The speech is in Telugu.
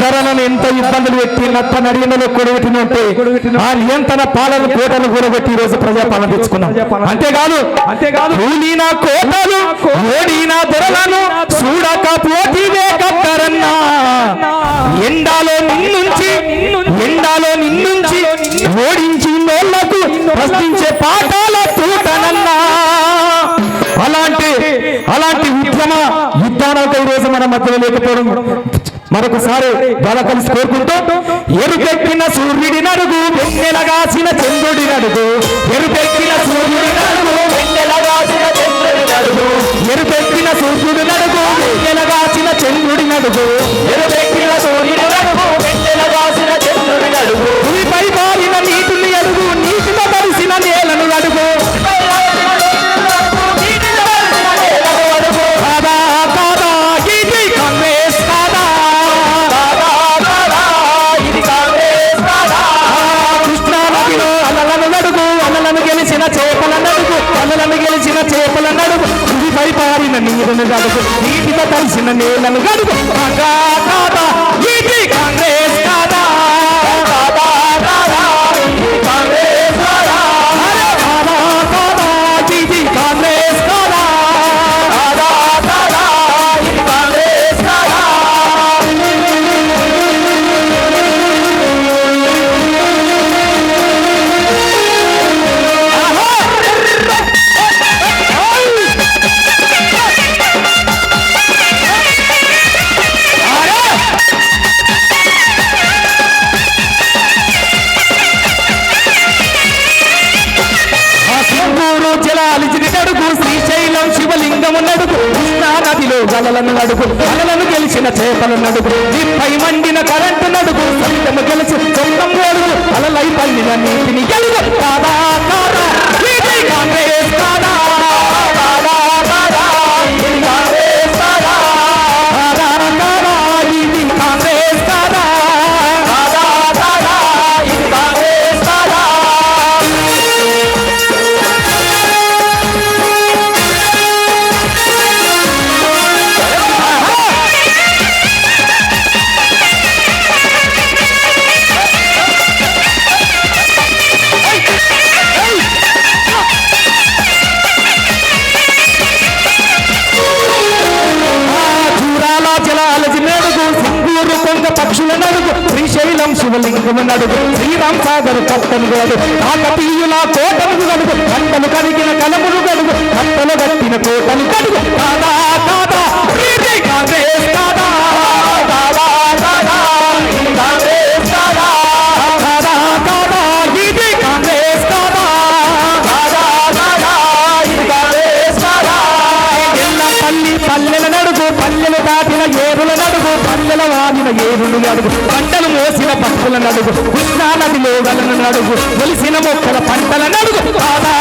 ధరలను ఎంత ఇబ్బందులు పెట్టి నత్త నడియనలో కొడబెట్టినంటే ఆ నియంత్రణ పాలన కోటలు కూడబెట్టి ఈ రోజు ప్రజాపాలన తెచ్చుకున్నాం అంతేకాదు అంతేకాదు. కూలిన కోటలు ఓడిన ధరలను చూడక పోటీవే కట్టరన్నా. ఎండాలో నిన్నుంచి ఎండాలో నిన్నుంచి ఓడించి నోళ్ళకు ప్రశ్నించే పాఠాల తూటనన్నా. అలాంటి అలాంటి ఉద్యమ యుద్ధాలకు ఈ రోజు మన మధ్యలో లేకపోవడం. మరొకసారి గల కలిసి కోరుకుంటూ ఎరుపెక్కిన సూర్యుడి నడుగు వెన్నెలగాసిన చంద్రుడి నడుగు. ఎరుపెక్కిన సూర్యుడి నడుగు వెన్నెలగాసిన చంద్రుడి నడుగు. ఎరుపెక్కిన సూర్యుడి నడుగు వెన్నెలగాసిన చంద్రుడి నడుగు. ఎరుపెక్కిన పారిన నీరును నడుగు నీటితో కలిసిన నేలను గడుగు కాదా కాదా సింగూరు శ్రీశైలం శివలింగము నడుగు. కృష్ణా నదిలో గలలను నడుగు గలలను గెలిచిన చేపలు నడుగు. నిప్పై మండిన కరెంటు నడుగు సత్యము గెలిచి సొంతం ఓడుగు అలలై పండిన నీటిని గెలుగు. కాదా సింగూరు పక్షుల నడుగు శ్రీశైలం శివలింగం నడుగు. శ్రీరామ్ సాగర్ కట్టను గడు కాకతీయుల కోటను గడుగు. కట్టలు కడిగిన కలములు గడుగు. కట్టలు కట్టిన కోటలు గడుగు కాదా కాదా పల్లెల నడుగు పల్లెలు దాటిన ఏరుల నడుగు పల్లెల వాడిన ఏరులు నడుగు పంటలు మోసిన పక్షుల నడుగు కృష్ణా నదిలో గలను నడుగు వెలిసిన మొక్కల పంటల నడుగు కాదా